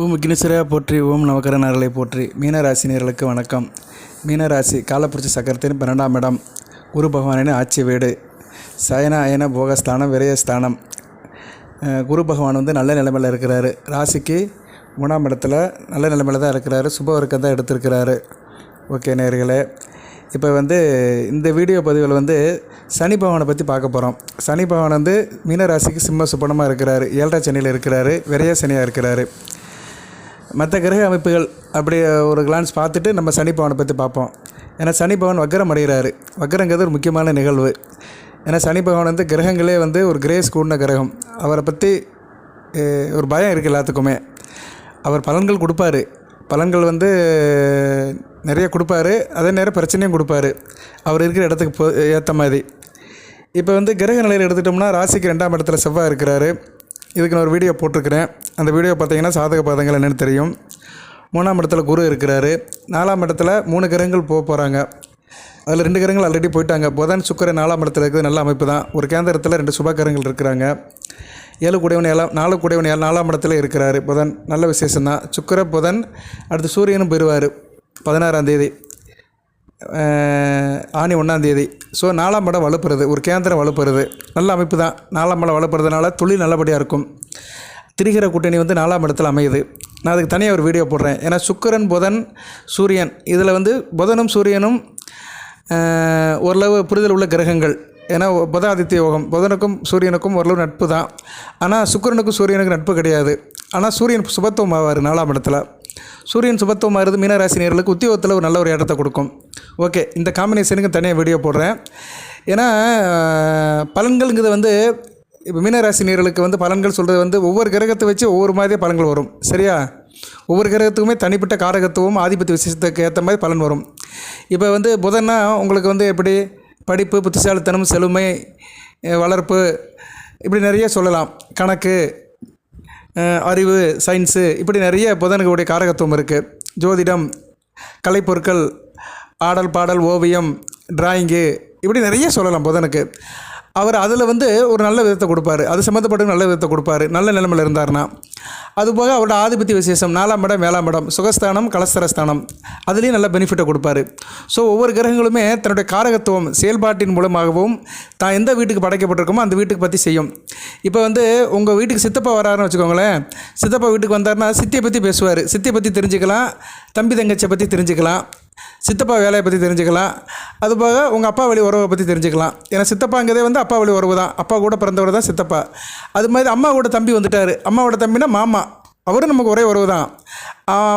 ஓம் விக்னேஸ்வரா போற்றி ஓம் நவகரநர்களை போற்றி. மீனராசினியர்களுக்கு வணக்கம். மீனராசி காலப்புரட்சி சக்கரத்தின் பன்னெண்டாம் இடம். குரு பகவானின் ஆட்சி வீடு. சயன அயன போகஸ்தானம் விரயஸ்தானம். குரு பகவான் வந்து நல்ல நிலைமையில் இருக்கிறாரு. ராசிக்கு மூணாம் இடத்துல நல்ல நிலைமையில் தான் இருக்கிறாரு. சுபவர்க்கம் தான் எடுத்திருக்கிறாரு. ஓகே நேர்களே இப்போ வந்து இந்த வீடியோ பதிவில் வந்து சனி பகவானை பற்றி பார்க்க போகிறோம் சனி பகவான் வந்து மீனராசிக்கு சிம்ம சுப்பனமாக இருக்கிறாரு. ஏழரை சனியில் இருக்கிறாரு. விரைய சனியாக இருக்கிறாரு. மற்ற கிரக அமைப்புகள் அப்படி ஒரு கிளான்ஸ் பார்த்துட்டு நம்ம சனி பற்றி பார்ப்போம். ஏன்னா சனி பகவான் வக்கரம் அடைகிறாரு வக்கரங்கிறது ஒரு முக்கியமான நிகழ்வு. ஏன்னா சனி பகவான் வந்து கிரகங்களே வந்து ஒரு கிரேஸ் கூடின கிரகம். அவரை பற்றி ஒரு பயம் இருக்குது எல்லாத்துக்குமே. அவர் பலன்கள் கொடுப்பாரு. பலன்கள் வந்து நிறைய கொடுப்பாரு. அதே நேரம் பிரச்சனையும் கொடுப்பாரு. அவர் இருக்கிற இடத்துக்கு போ ஏற்ற மாதிரி. இப்போ வந்து கிரக நிலையில் எடுத்துட்டோம்னா ராசிக்கு ரெண்டாம் இடத்துல செவ்வாய் இருக்கிறாரு. இதுக்கு நான் ஒரு வீடியோ போட்டிருக்கிறேன். அந்த வீடியோ பார்த்தீங்கன்னா சாதக பாதங்கள் என்னென்னு தெரியும். மூணாம் இடத்துல குரு இருக்கிறாரு. நாலாம் இடத்துல மூணு கிரகங்கள் போக போகிறாங்க அதில் ரெண்டு கிரகங்கள் ஆல்ரெடி போயிட்டாங்க. புதன் சுக்கரன் நாலாம் இடத்துல இருக்குது. நல்ல அமைப்பு தான். ஒரு கேந்திரத்தில் ரெண்டு சுபகரங்கள் இருக்கிறாங்க. ஏழு கூடையவன் ஏழாம் நாலு கூடையவன் ஏழு நாலாம் இடத்துல இருக்கிறாரு புதன். நல்ல விசேஷம் தான். சுக்கிர புதன் அடுத்து சூரியனும் பெறுவார் பதினாறாம் தேதி. ஆணி ஒன்றாந்தேதி ஸோ நாலாம் படம் வலுப்புறது. ஒரு கேந்திரம் வலுப்புறது. நல்ல அமைப்பு தான். நாலாம் படம் வலுப்புறதுனால தொழில் நல்லபடியாக இருக்கும். திரிகிற கூட்டணி வந்து நாலாம் இடத்துல அமையுது. நான் அதுக்கு தனியாக ஒரு வீடியோ போடுறேன். ஏன்னா சுக்கிரன் புதன் சூரியன் இதில் வந்து புதனும் சூரியனும் ஓரளவு புரிதல் உள்ள கிரகங்கள். ஏன்னா புத ஆதித்ய யோகம். புதனுக்கும் சூரியனுக்கும் ஓரளவு நட்பு தான். ஆனால் சுக்கிரனுக்கும் சூரியனுக்கும் நட்பு கிடையாது. ஆனால் சூரியன் சுபத்துவம் ஆவார் நாலாம் இடத்துல. சூரியன் சுபத்துவம் மீனராசி மீனராசினியர்களுக்கு உத்தியோகத்தில் ஒரு நல்ல ஒரு இடத்த கொடுக்கும். ஓகே இந்த காம்பினேஷனுக்கு தனியாக வீடியோ போடுறேன். ஏன்னா பலன்கள்ங்கிறது வந்து இப்போ மீனராசினியர்களுக்கு வந்து பலன்கள் சொல்கிறது வந்து ஒவ்வொரு கிரகத்தை வச்சு ஒவ்வொரு மாதிரியே பலன்கள் வரும். சரியா? ஒவ்வொரு கிரகத்துக்குமே தனிப்பட்ட காரகத்துவம் ஆதிபத்திய விசேஷத்துக்கு ஏற்ற மாதிரி பலன் வரும். இப்போ வந்து புதன்னா உங்களுக்கு வந்து எப்படி? படிப்பு புத்திசாலித்தனம் செழுமை வளர்ப்பு இப்படி நிறைய சொல்லலாம். கணக்கு அறிவு சயின்ஸு இப்படி நிறைய புதனுடைய காரகத்துவம் இருக்குது ஜோதிடம் கலைப்பொருட்கள் ஆடல் பாடல் ஓவியம் டிராயிங்கு இப்படி நிறைய சொல்லலாம் புதனுக்கு. அவர் அதில் வந்து ஒரு நல்ல விதத்தை கொடுப்பாரு. அது சம்மந்தப்பட்ட நல்ல விதத்தை கொடுப்பாரு. நல்ல நிலைமையில் இருந்தார்னா அதுபோக அவரோட ஆதிபத்திய விசேஷம் நாலாம் இடம் ஏழாம் இடம் சுகஸ்தானம் கலஸ்தரஸ்தானம் அதுலேயும் நல்ல பெனிஃபிட்டை கொடுப்பாரு. ஸோ ஒவ்வொரு கிரகங்களுமே தன்னுடைய காரகத்துவம் செயல்பாட்டின் மூலமாகவும் தான் எந்த வீட்டுக்கு படைக்கப்பட்டிருக்கோமோ அந்த வீட்டுக்கு பற்றி செய்யும். இப்போ வந்து உங்கள் வீட்டுக்கு சித்தப்பா வராருன்னு வச்சுக்கோங்களேன். சித்தப்பா வீட்டுக்கு வந்தாருன்னா சித்தியை பற்றி பேசுவார். சித்தியை பற்றி தெரிஞ்சுக்கலாம். தம்பி தங்கச்சியை பற்றி தெரிஞ்சுக்கலாம். சித்தப்பா வேலையை பற்றி தெரிஞ்சுக்கலாம். அது போக உங்கள் அப்பா வழி உறவை பற்றி தெரிஞ்சுக்கலாம். ஏன்னா சித்தப்பாங்கிறதே வந்து அப்பா வழி உறவு தான். அப்பா கூட பிறந்தவர் தான் சித்தப்பா. அது மாதிரி அம்மா கூட தம்பி வந்துட்டார். அம்மாவோட தம்பினா மாமா. அவரும் நமக்கு ஒரே உறவு தான்.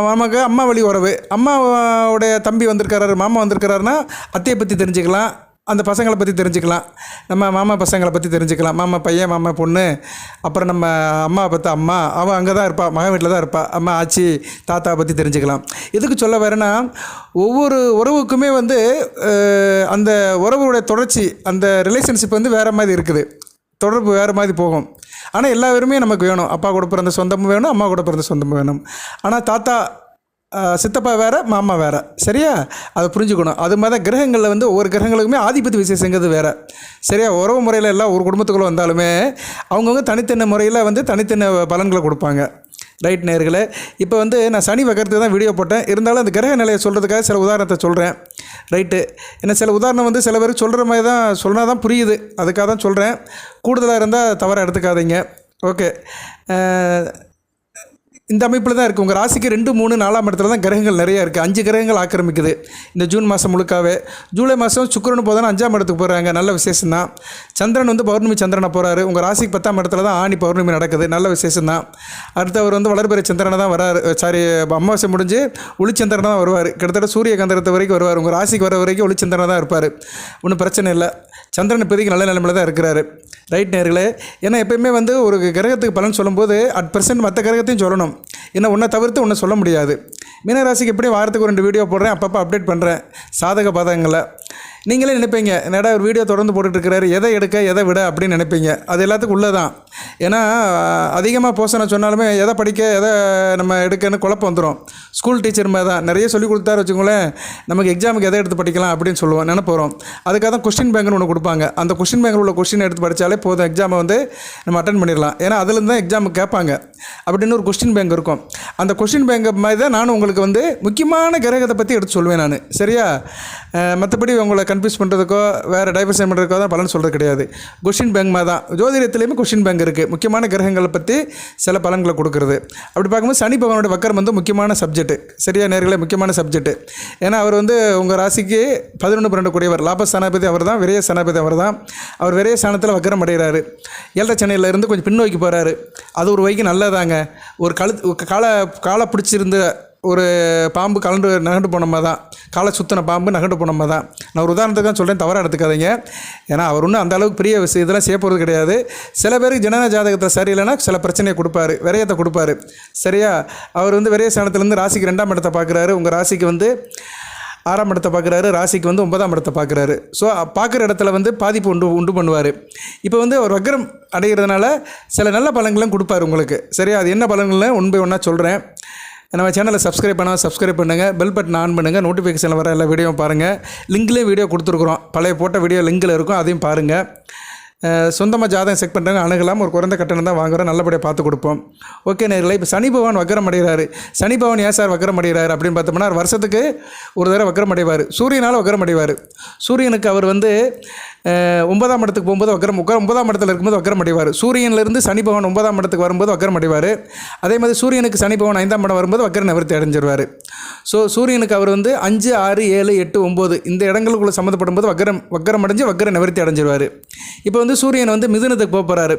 நமக்கு அம்மா வழி உறவு. அம்மாவோடைய தம்பி வந்திருக்கிறாரு மாமா வந்திருக்கிறாருன்னா அத்தையை பற்றி தெரிஞ்சுக்கலாம். அந்த பசங்களை பற்றி தெரிஞ்சுக்கலாம். நம்ம மாமா பசங்களை பற்றி தெரிஞ்சுக்கலாம். மாமா பையன் மாமா பொண்ணு அப்புறம் நம்ம அம்மா பற்றி அம்மா அவள் அங்கே தான் இருப்பாள் மகன் வீட்டில் தான் இருப்பாள் அம்மா ஆச்சி தாத்தா பற்றி தெரிஞ்சுக்கலாம். எதுக்கு சொல்ல வரேன்னா ஒவ்வொரு உறவுக்குமே வந்து அந்த உறவுடைய தொடர்ச்சி அந்த ரிலேஷன்ஷிப் வந்து வேறு மாதிரி இருக்குது. தொடர்பு வேறு மாதிரி போகும். ஆனால் எல்லா பேருமே நமக்கு வேணும். அப்பா கூட பிறந்த சொந்தமும் வேணும் அம்மா கூட பிறந்த சொந்தமும் வேணும். ஆனால் தாத்தா சித்தப்பா வேறு மாமா வேறு. சரியா? அதை புரிஞ்சுக்கணும். அது மாதிரி தான் கிரகங்களில் வந்து ஒவ்வொரு கிரகங்களுக்குமே ஆதிபத்திய விசேஷங்கிறது வேறு. சரியா? உறவு முறையில் எல்லாம் ஒரு குடும்பத்துக்குள்ளே வந்தாலுமே அவங்கவுங்க தனித்தன்ன முறையில் வந்து தனித்தன்ன பலன்களை கொடுப்பாங்க. ரைட் நேர்களை? இப்போ வந்து நான் சனி வக்கரத்துக்கு தான் வீடியோ போட்டேன். இருந்தாலும் அந்த கிரக நிலையை சொல்கிறதுக்காக சில உதாரணத்தை சொல்கிறேன் ரைட்டு ஏன்னா சில உதாரணம் வந்து சில பேர் சொல்கிற மாதிரி தான் சொன்னால் தான் புரியுது. அதுக்காக தான் சொல்கிறேன் கூடுதலாக இருந்தால் தவறாக எடுத்துக்காதீங்க. ஓகே இந்த அமைப்பில் தான் இருக்குது உங்கள் ராசிக்கு ரெண்டு மூணு நாலாம் இடத்துல தான் கிரகங்கள் நிறைய இருக்குது அஞ்சு கிரகங்கள் ஆக்கிரமிக்குது. இந்த ஜூன் மாதம் முழுக்காவே. ஜூலை மாதம் சுக்கரன் போதானே அஞ்சாம் இடத்துக்கு போகிறாங்க நல்ல விசேஷம் தான் சந்திரன் வந்து பௌர்ணமி சந்திரனை போகிறாரு உங்கள் ராசிக்கு பத்தாம் இடத்துல தான் ஆணி பௌர்ணமி நடக்குது. நல்ல விசேஷம் தான் அடுத்து அவர் வந்து வளர்பிறை சந்திரனை தான் வராரு. சாரி அமாவாசை முடிஞ்சு ஒளிச்சந்திரனை தான் வருவார். கிட்டத்தட்ட சூரிய கந்திரத்தை வரைக்கும் வருவார். உங்கள் ராசிக்கு வர வரைக்கும் ஒளிச்சந்திரனை தான் இருப்பார். ஒன்றும் பிரச்சனை இல்லை. சந்திரன் இப்போதைக்கு நல்ல நிலைமையில் தான் இருக்கிறாரு. ரைட் நேர்களே ஏன்னா எப்பயுமே வந்து ஒரு கிரகத்துக்கு பலன் சொல்லும்போது அட் பர்சன்ட் மற்ற கிரகத்தையும் சொல்லணும். ஏன்னா ஒன்றை தவிர்த்து ஒன்றும் சொல்ல முடியாது. மீனராசிக்கு எப்படி வாரத்துக்கு ஒரு ரெண்டு வீடியோ போடுறேன் அப்பப்போ அப்டேட் பண்ணுறேன் சாதக பாதகங்களை. நீங்களே நினைப்பீங்க என்னடா ஒரு வீடியோ தொடர்ந்து போட்டுட்டு இருக்கிறாரு எதை எடுக்க எதை விட அப்படின்னு நினைப்பீங்க. அது எல்லாத்துக்கும் உள்ளே தான் ஏன்னா அதிகமாக போசனை சொன்னாலுமே எதை படிக்க எதை நம்ம எடுக்கன்னு குழப்பம் வந்துடும் ஸ்கூல் டீச்சர் மாதிரி தான். நிறைய சொல்லிக் கொடுத்தாரு வச்சுக்கோங்களேன் நமக்கு எக்ஸாமுக்கு எதை எடுத்து படிக்கலாம் அப்படின்னு சொல்லுவோம் நினைப்போம் அதுக்காக தான் கொஸ்டின் பேங்க்னு ஒன்று கொடுப்பாங்க. அந்த கொஸ்டின் பேங்கில் உள்ள கொஸ்டின் எடுத்து படித்தாலே போதும். எக்ஸாமை வந்து நம்ம அட்டன் பண்ணிடலாம். ஏன்னா அதுலேருந்து தான் எக்ஸாமுக்கு கேட்பாங்க. அப்படின்னு ஒரு கொஸ்டின் பேங்க் இருக்கும். அந்த கொஸ்டின் பேங்க் மாதிரி தான் நானும் உங்களுக்கு வந்து முக்கியமான கிரகத்தை பற்றி எடுத்து சொல்லுவேன் நான். சரியா? மற்றபடி உங்களை கன்ஃபியூஸ் பண்ணுறதுக்கோ வேறு டைவர்ஷன் பண்ணுறதுக்கோ தான் பலன் சொல்கிறது கிடையாது. கொஷின் பேங்க் மாதிரி தான். ஜோதிடத்துலேயுமே கொஷின் பேங்க் இருக்குது முக்கியமான கிரகங்களை பற்றி சில பலன்களை கொடுக்குறது. அப்படி பார்க்கும்போது சனி பகவானோட வக்கரம் வந்து முக்கியமான சப்ஜெக்ட் சரியா நேர்களை? முக்கியமான சப்ஜெக்ட் ஏன்னா அவர் வந்து உங்கள் ராசிக்கு பதினொன்று பன்னெண்டு கூடியவர். லாப சனாபதி அவர் தான் விரைய சனாபதி அவர் தான். அவர் விரைய சாணத்தில் வக்கரம் அடைகிறாரு. ஏழரை சென்னையில் இருந்து கொஞ்சம் பின்னோக்கி போகிறாரு அது ஒரு வைக்கு நல்லதாங்க. ஒரு கழுத்து காலை காலை பிடிச்சிருந்த ஒரு பாம்பு கலண்டு நகண்டு போன மாதிரி தான். காலை சுத்தின பாம்பு நகண்டு போன மாதிரி தான். நான் ஒரு உதாரணத்துக்கு தான் சொல்கிறேன் தவறாக எடுத்துக்காதீங்க. ஏன்னா அவர் ஒன்றும் அந்த அளவுக்கு பெரிய விஷயம் இதெல்லாம் செய்ய போகிறது கிடையாது. சில பேருக்கு ஜனன ஜாதகத்தில் சரியில்லைன்னா சில பிரச்சனையை கொடுப்பாரு விரயத்தை கொடுப்பாரு. சரியா? அவர் வந்து விரய ஸ்தானத்துலேருந்து ராசிக்கு ரெண்டாம் இடத்தை பார்க்குறாரு. உங்கள் ராசிக்கு வந்து ஆறாம் இடத்தை பார்க்குறாரு. ராசிக்கு வந்து ஒன்பதாம் இடத்தை பார்க்குறாரு. ஸோ பார்க்குற இடத்துல வந்து பாதிப்பு உண்டு உண்டு பண்ணுவார். இப்போ வந்து அவர் வக்ரம் அடைகிறதுனால சில நல்ல பலன்களும் கொடுப்பாரு உங்களுக்கு. சரியா? அது என்ன பலன்கள்னு ஒன் பை ஒன்றா சொல்கிறேன் நம்ம சேனலை சப்ஸ்கிரைப் பண்ணால் சப்ஸ்கிரைப் பண்ணுங்கள் பெல் பட்டன் ஆன் பண்ணுங்கள் நோட்டிஃபிகேஷனில் வர எல்லா வீடியோவும் பாருங்கள் லிங்க்லேயும் வீடியோ கொடுத்துருக்குறோம். பழைய போட்ட வீடியோ லிங்கில் இருக்கும். அதையும் பாருங்கள் சொந்தமாக ஜாதகம் செக் பண்ணுறாங்க அணுகலாம் ஒரு குறைந்த கட்டணம் தான் வாங்குறோம். நல்லபடியாக பார்த்து கொடுப்போம். ஓகே நேரில் இப்போ சனி பகவான் வக்கரம் அடைகிறாரு. சனி பகவான் ஏன் சார் வக்கரம் அடைகிறாரு அப்படின்னு பார்த்தோம்னா வருஷத்துக்கு ஒரு தடவை வக்கரம் அடைவார். சூரியனால் வக்கரம் அடைவார். சூரியனுக்கு அவர் வந்து ஒன்பதாம் இடத்துக்கு போகும்போது வக்கரம் உட்கார ஒன்பதாம் இடத்துல இருக்கும்போது வக்கரம் அடைவார். சூரியன்லேருந்து சனி பகவான் ஒன்பதாம் இடத்துக்கு வரும்போது வக்கரம் அடைவார். அதே மாதிரி சூரியனுக்கு சனி பகவான் ஐந்தாம் இடம் வரும்போது வக்கர நிவர்த்தி அடைஞ்சிருவார். ஸோ சூரியனுக்கு அவர் வந்து அஞ்சு ஆறு ஏழு எட்டு ஒம்பது இந்த இடங்களுக்குள்ள சம்மந்தப்படும் போது வக்கரம் வக்கரம் அடைஞ்சு வக்கர நிவர்த்தி அடைஞ்சிருவார். இப்போ வந்து சூரியன் வந்து மிதுனத்துக்கு போக போகிறாரு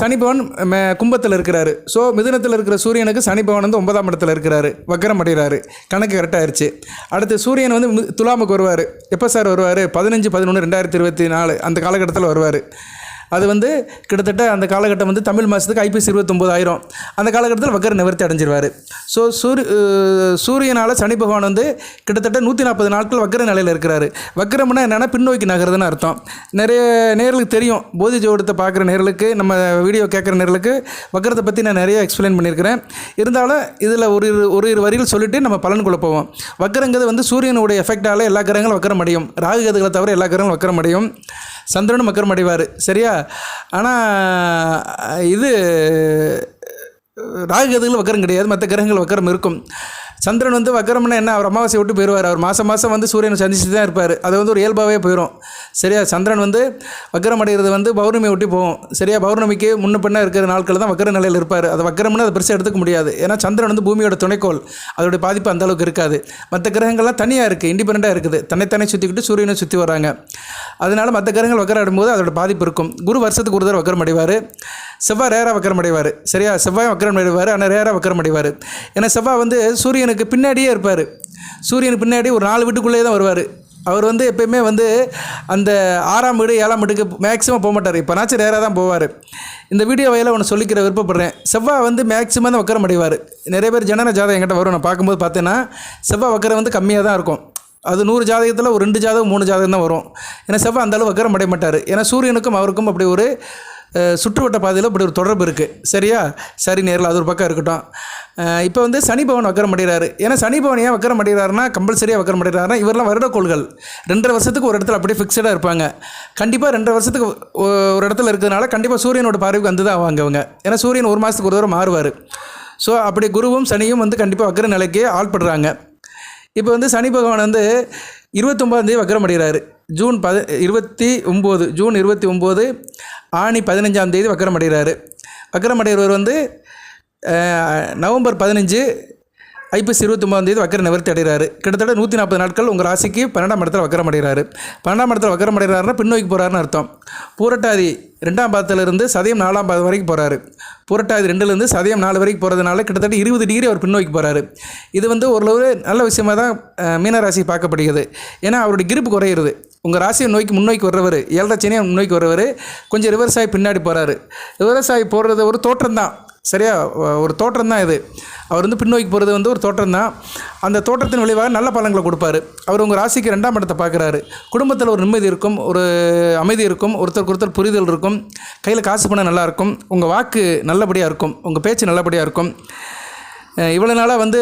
சனிபவன் மே கும்பத்தில் இருக்கிறாரு. ஸோ மிதுனத்தில் இருக்கிற சூரியனுக்கு சனிபவன் வந்து ஒன்பதாம் இடத்துல இருக்கிறாரு. வக்கரம் அடைகிறாரு. கணக்கு கரெக்டாகிருச்சு அடுத்து சூரியன் வந்து துலாமுக்கு வருவார். எப்போ சார் வருவார்? பதினஞ்சு பதினொன்று ரெண்டாயிரத்தி இருபத்தி நாலு அந்த காலகட்டத்தில் வருவார். அது வந்து கிட்டத்தட்ட அந்த காலகட்டம் வந்து தமிழ் மாதத்துக்கு ஐபிஎஸ் இருபத்தொம்போதாயிரம். அந்த காலகட்டத்தில் வக்கர நிவர்த்தி அடைஞ்சிருவார். ஸோ சூரிய சூரியனால் சனி பகவான் வந்து கிட்டத்தட்ட நூற்றி நாற்பது நாட்கள் வக்கர நிலையில் இருக்கிறாரு. வக்கரம்னா என்னென்னா பின்னோக்கி நகருதுன்னு அர்த்தம். நிறைய நேர்களுக்கு தெரியும். போதி ஜோடத்தை பார்க்குற நேர்களுக்கு நம்ம வீடியோ கேட்குற நேர்களுக்கு வக்கரத்தை பற்றி நான் நிறைய எக்ஸ்பிளைன் பண்ணியிருக்கிறேன். இருந்தாலும் இதில் ஒரு இரு ஒரு இரு வரிகள் சொல்லிவிட்டு நம்ம பலனுக்குள்ளே போவோம். வக்கரங்கிறது வந்து சூரியனுடைய எஃபெக்டால் எல்லா கிரகங்களும் வக்கரம் அடையும். ராகு கதுகளை தவிர எல்லா கிரகங்களும் வக்கரம் அடையும். சந்திரனும் வக்கரம் அடைவார். சரியா? ஆனால் இது ராகு கதிகள் வக்கரம் கிடையாது. மற்ற கிரகங்கள் வக்கரம் இருக்கும். சந்திரன் வந்து வக்கரம்னா என்ன? அவர் அமாவாசை விட்டு போயிடுவார். அவர் மாதம் மாதம் வந்து சூரியனை சந்திச்சுட்டு தான் இருப்பார். அது வந்து ஒரு இயல்பாகவே போயிடும் சரியா? சந்திரன் வந்து வக்கரம் அடைகிறது வந்து பௌர்ணமி ஒட்டி போகும். சரியா? பௌர்ணமிக்கு முன்ன பின்ன இருக்கிற நாட்கள் தான் வக்கர நிலையில் இருப்பார். அது வக்கரம்னு அதை பெருசாக எடுத்துக்க முடியாது. ஏன்னா சந்திரன் வந்து பூமியோட துணைக்கோள். அதோடைய பாதிப்பு அந்த அளவுக்கு இருக்காது. மற்ற கிரகங்கள்லாம் தனியாக இருக்குது இண்டிபெண்ட்டாக இருக்குது. தன்னைத்தானே சுற்றிக்கிட்டு சூரியனை சுற்றி வராங்க. அதனால் மற்ற கிரகங்கள் வக்கரம் அடையும்போது அதோட பாதிப்பு இருக்கும். குரு வருஷத்துக்கு ஒரு தடவை வக்கரம் அடைவார். செவ்வாய் ரேராக வக்கரம் அடைவார். சரியா? செவ்வாய் வக்கரம் அடைவார். ஆனால் ரேராக வக்கரம் அடைவார். ஏன்னா செவ்வாய் வந்து சூரியனுக்கு பின்னாடியே இருப்பார். சூரியனுக்கு பின்னாடி ஒரு நாலு வீட்டுக்குள்ளேயே தான் வருவார். அவர் வந்து எப்பயுமே வந்து அந்த ஆறாம் வீடு ஏழாம் வீட்டுக்கு மேக்ஸிமம் போக மாட்டார். இப்போனாச்சும் ரேராக தான் போவார். இந்த வீடியோ வகையில் ஒன்று சொல்லிக்கிற விருப்பப்படுறேன். செவ்வாய் வந்து மேக்ஸிமம் தான் வக்கரம் அடைவார். நிறைய பேர் ஜனன ஜாதகம் எங்கிட்ட வரும். நான் பார்க்கும்போது பார்த்தேன்னா செவ்வாய் வக்கரம் வந்து கம்மியாக தான் இருக்கும். அது நூறு ஜாதகத்தில் ஒரு ரெண்டு ஜாதகம் மூணு ஜாதகம் தான் வரும். ஏன்னா செவ்வாய் அந்தளவு உக்கரம் வக்கரம் அடைய மாட்டார். ஏன்னா சூரியனுக்கும் அவருக்கும் அப்படி ஒரு சுற்றுவட்ட பாதையில் இப்படி ஒரு தொடர்பு இருக்குது சரியா? சரி நேரில் அது ஒரு பக்கம் இருக்கட்டும். இப்போ வந்து சனி பவன் வக்கரம் அடைகிறாரு. ஏன்னா சனி பவன் ஏன் வக்கரம் அடைகிறாருன்னா கம்பல்சரியாக வக்கரம் அடைகிறாருன்னா இவரெல்லாம் வருடக்கோள்கள். ரெண்டரை வருஷத்துக்கு ஒரு இடத்துல அப்படியே ஃபிக்ஸடாக இருப்பாங்க. கண்டிப்பாக ரெண்டரை வருஷத்துக்கு ஒரு இடத்துல இருக்கிறதுனால கண்டிப்பாக சூரியனோட பார்வைக்கு வந்து தான் ஆவாங்க அவங்க. ஏன்னா சூரியன் ஒரு மாதத்துக்கு ஒரு தடவை மாறுவார். ஸோ அப்படி குருவும் சனியும் வந்து கண்டிப்பாக வக்கர நிலைக்கு ஆள்படுறாங்க. இப்போ வந்து சனி பகவான் வந்து இருபத்தொம்பதாந்தேதி வக்ரம் அடைகிறாரு ஜூன் பத இருபத்தி ஒம்பது ஜூன் இருபத்தி ஒம்பது ஆணி பதினஞ்சாம் தேதி வக்கரம் அடைகிறாரு வக்கரம் அடைகிறவர் வந்து நவம்பர் பதினஞ்சு ஐப்பசி இருபத்தொம்பதாம் தேதி வக்கர நிவர்த்தி அடைகிறாரு. கிட்டத்தட்ட நூற்றி நாற்பது நாட்கள் உங்கள் ராசிக்கு பன்னெண்டாம் இடத்துல வக்கரம் அடைகிறாரு. பன்னெண்டாம் இடத்துல வக்கரம் அடைகிறாருன்னா பின்னோக்கி போகிறாருன்னு அர்த்தம். பூரட்டாதி ரெண்டாம் பாதத்திலிருந்து சதயம் நாலாம் பாதம் வரைக்கும் போகிறாரு பூரட்டாதி ரெண்டுலேருந்து சதயம் நாலு வரைக்கும் போகிறதுனால கிட்டத்தட்ட இருபது டிகிரி அவர் பின்னோக்கி போகிறாரு இது வந்து ஓரளவு நல்ல விஷயமா தான் மீனராசி பார்க்கப்படுகிறது. ஏன்னா அவருடைய கிருப்பு குறையிறது. உங்கள் ராசியை நோக்கி முன்னோக்கி வர்றவர் ஏழரை சனியை முன்னோக்கி வர்றவர் கொஞ்சம் ரிவர்ஸ் ஆகி பின்னாடி போகிறாரு ரிவர்ஸ் ஆகி போடுறது ஒரு தோற்றம் தான் சரியா? ஒரு தோற்றம் தான் இது. அவர் வந்து பின்னோக்கி போகிறது வந்து ஒரு தோற்றம் தான் அந்த தோற்றத்தின் விளைவாக நல்ல பலன்களை கொடுப்பாரு. அவர் உங்கள் ராசிக்கு ரெண்டாம் இடத்தை பார்க்குறாரு. குடும்பத்தில் ஒரு நிம்மதி இருக்கும் ஒரு அமைதி இருக்கும் ஒருத்தருக்கு ஒருத்தர் புரிதல் இருக்கும் கையில் காசு பணம் நல்லா இருக்கும் உங்கள் வாக்கு நல்லபடியாக இருக்கும் உங்கள் பேச்சு நல்லபடியாக இருக்கும். இவ்வளோ நாளாக வந்து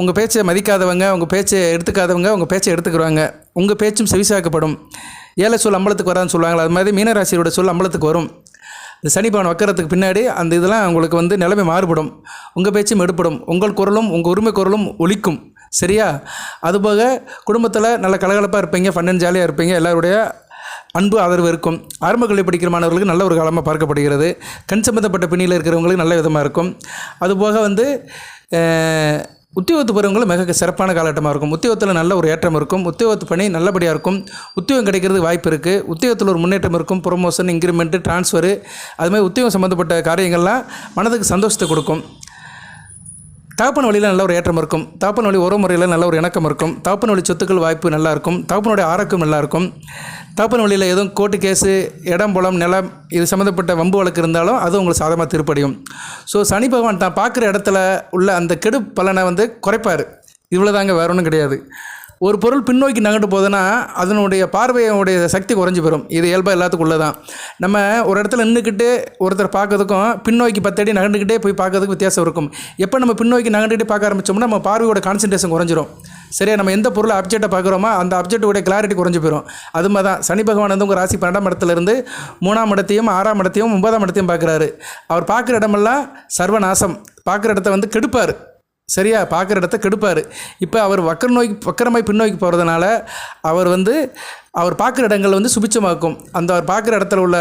உங்கள் பேச்சை மதிக்காதவங்க உங்கள் பேச்சை எடுத்துக்காதவங்க உங்கள் பேச்சை எடுத்துக்கிறாங்க உங்கள் பேச்சும் செவிசாக்கப்படும் ஏழை சொல் அம்பலத்துக்கு வரான்னு சொல்லுவாங்களா அது மாதிரி மீனராசியோட சொல் அம்பலத்துக்கு வரும். இந்த சனி பவன் வைக்கிறதுக்கு பின்னாடி அந்த இதெல்லாம் உங்களுக்கு வந்து நிலைமை மாறுபடும். உங்கள் பேச்சும் எடுப்படும் உங்கள் குரலும் உங்கள் உரிமை குரலும் ஒழிக்கும் சரியா? அதுபோக குடும்பத்தில் நல்ல கலகலப்பாக இருப்பீங்க ஃபன் ஜாலியாக இருப்பீங்க. எல்லாருடைய அன்பு ஆதரவு இருக்கும். ஆரம்ப கல்வி படிக்கிற மாணவர்களுக்கு நல்ல ஒரு காலமாக பார்க்கப்படுகிறது. கண் சம்பந்தப்பட்ட பிணியில் இருக்கிறவங்களுக்கு நல்ல விதமாக இருக்கும். அதுபோக வந்து உத்தியோகத்து போகிறவங்களும் மிக சிறப்பான காலகட்டமாக இருக்கும். உத்தியோகத்தில் நல்ல ஒரு ஏற்றம் இருக்கும். உத்தியோகத்து பணி நல்லபடியாக இருக்கும். உத்தியோகம் கிடைக்கிறது வாய்ப்பு இருக்குது உத்தியோகத்தில் ஒரு முன்னேற்றம் இருக்கும். ப்ரொமோஷன் இன்க்ரிமெண்ட்டு ட்ரான்ஸ்ஃபரு அதுமாதிரி உத்தியோகம் சம்மந்தப்பட்ட காரியங்கள்லாம் மனதுக்கு சந்தோஷத்தை கொடுக்கும். தாப்பன் வழியில் நல்ல ஒரு ஏற்றம் இருக்கும். தாப்பன் வழி உறவு முறையில் நல்ல ஒரு இணக்கம் இருக்கும். தாப்பன் வழி சொத்துக்கள் வாய்ப்பு நல்லா இருக்கும். தகப்பனுடைய ஆரோக்கியம் நல்லா இருக்கும். தாப்பன் வழியில் எதுவும் கோர்ட்டு கேஸு இடம் புலம் நிலம் இது சம்மந்தப்பட்ட வம்பு வழக்கு இருந்தாலும் அது உங்களுக்கு சாதமாக திருப்படியும். ஸோ சனி பகவான் தான் பார்க்குற இடத்துல உள்ள அந்த கெடு பலனை வந்து குறைப்பார். இவ்வளோதாங்க வேற ஒன்றும் கிடையாது. ஒரு பொருள் பின்னோக்கி நகண்டு போகுதுன்னா அதனுடைய பார்வையுடைய சக்தி குறைஞ்சி போயிடும் இது இயல்பாக எல்லாத்துக்குள்ளே தான் நம்ம ஒரு இடத்துல நின்றுக்கிட்டு ஒருத்தர் பார்க்கறதுக்கும் பின்னோக்கி பத்தடி நகண்டுக்கிட்டே போய் பார்க்கறதுக்கு வித்தியாசம் இருக்கும். எப்போ நம்ம பின்னோக்கி நகண்டுக்கிட்டே பார்க்க ஆரம்பிச்சோம்னா நம்ம பார்வையோட கான்சன்ட்ரேஷன் குறைஞ்சிரும். சரியா? நம்ம எந்த பொருளை அப்ஜெக்டை பார்க்குறோமோ அந்த அப்ஜெக்டோடைய கிளாரிட்டி குறைஞ்சி போயிடும் அது மாதிரி தான். சனி பகவான் வந்து உங்கள் ராசி பன்னெண்டாம் இடத்துலேருந்து மூணாம் இடத்தையும் ஆறாம் இடத்தையும் ஒன்பதாம் இடத்தையும் பார்க்குறாரு. அவர் பார்க்குற இடமெல்லாம் சர்வநாசம். பார்க்குற இடத்த வந்து கெடுப்பார். சரியா பார்க்குற இடத்த கெடுப்பார். இப்போ அவர் வக்கர நோய்க்கு வக்கரமாய் பின்னோக்கி போகிறதுனால அவர் வந்து அவர் பார்க்குற இடங்கள் வந்து சுபிச்சமாக்கும் அந்த அவர் பார்க்குற இடத்துல உள்ள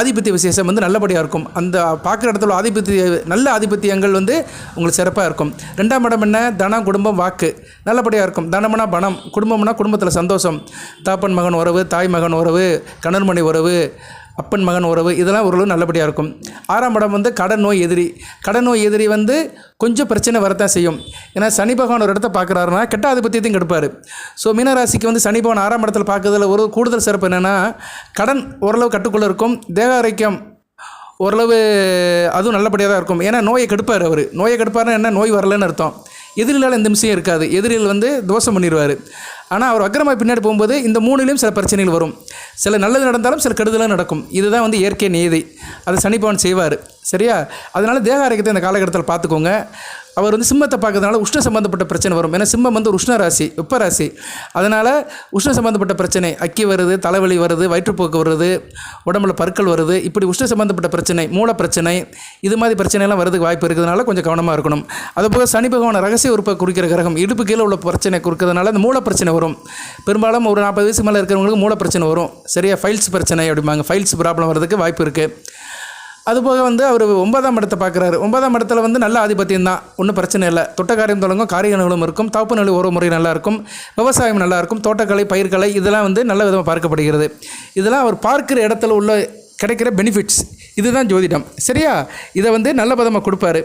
ஆதிபத்திய விசேஷம் வந்து நல்லபடியாக இருக்கும். அந்த பார்க்குற இடத்துல உள்ள ஆதிபத்திய நல்ல ஆதிபத்தியங்கள் வந்து உங்களுக்கு சிறப்பாக இருக்கும். ரெண்டாம் இடம் என்ன? தனம் குடும்பம் வாக்கு. நல்லபடியாக இருக்கும். தனம்னா பணம் குடும்பம்னா குடும்பத்தில் சந்தோஷம். தாப்பன் மகன் உறவு தாய் மகன் உறவு கணர்மணி உறவு அப்பன் மகன் உறவு இதெல்லாம் ஓரளவு நல்லபடியாக இருக்கும். ஆறாம் இடம் வந்து கடன் நோய் எதிரி. கடன் நோய் எதிரி வந்து கொஞ்சம் பிரச்சனை வரத்தான் செய்யும். ஏன்னா சனி பகவான் ஒரு இடத்த பார்க்குறாருன்னா கெட்ட ஆதிபத்தியத்தையும் கெடுப்பார். ஸோ மீனராசிக்கு வந்து சனி பகவான் ஆறாம் இடத்துல பார்க்குறதுல ஒரு கூடுதல் சிறப்பு என்னென்னா கடன் ஓரளவு கட்டுக்குள்ளே இருக்கும். தேக ஆரோக்கியம் ஓரளவு அதுவும் நல்லபடியாக தான் இருக்கும். ஏன்னா நோயை கெடுப்பார் அவர். நோயை கெடுப்பார்னா என்ன? நோய் வரலன்னு அர்த்தம். எதிரிலால் எந்த விஷயம் இருக்காது. எதிரில் வந்து தோஷம் பண்ணிடுவார். ஆனால் அவர் அக்கிரமாக பின்னாடி போகும்போது இந்த மூணுலேயும் சில பிரச்சனைகள் வரும். சில நல்லது நடந்தாலும் சில கெடுதலாக நடக்கும். இதுதான் வந்து இயற்கை நியதி அதை சனிப்பவன் செய்வார். சரியா? அதனால் தேக ஆரோக்கியத்தை இந்த காலகட்டத்தில் பார்த்துக்கோங்க. அவர் வந்து சிம்மத்தை பார்க்கறதுனால உஷ்ண சம்மந்தப்பட்ட பிரச்சனை வரும். ஏன்னா சிம்மம் வந்து ஒரு உஷ்ண ராசி வெப்ப ராசி அதனால் உஷ்ண சம்மந்தப்பட்ட பிரச்சனை அக்கி வருது தலைவலி வருது வயிற்றுப்போக்கு வருது உடம்புல பற்கள் வருது இப்படி உஷ்ண சம்மந்தப்பட்ட பிரச்சனை மூல பிரச்சனை இது மாதிரி பிரச்சனைலாம் வரதுக்கு வாய்ப்பு இருக்கிறதுனால கொஞ்சம் கவனமாக இருக்கணும். அதுபோக சனி பகவான் ரகசிய உறுப்பை குறிக்கிற கிரகம் இடுப்பு கீழே உள்ள பிரச்சனை கொடுக்கறதுனால அந்த மூல பிரச்சனை வரும். பெரும்பாலும் ஒரு நாற்பது வயசுக்கு மேலே இருக்கிறவங்களுக்கு மூல பிரச்சனை வரும். சரியா ஃபைல்ஸ் பிரச்சனை அப்படிம்பாங்க. ஃபைல்ஸ் ப்ராப்ளம் வரதுக்கு வாய்ப்பு இருக்குது அதுபோக வந்து அவர் ஒன்பதாம் இடத்தை பார்க்குறாரு. ஒன்பதாம் இடத்துல வந்து நல்ல ஆதிபத்தியம் தான். ஒன்றும் பிரச்சனை இல்லை. தொட்ட காரியம் தொடங்கும் காரியங்களும் இருக்கும் தவப்பு நிலை ஒரு முறை நல்லாயிருக்கும் விவசாயம் நல்லாயிருக்கும் தோட்டக்கலை பயிர்கலை இதெல்லாம் வந்து நல்ல விதமாக பார்க்கப்படுகிறது. இதெல்லாம் அவர் பார்க்குற இடத்துல உள்ள கிடைக்கிற பெனிஃபிட்ஸ் இதுதான் ஜோதிடம். சரியா? இதை வந்து நல்ல பதமாக கொடுப்பாரு.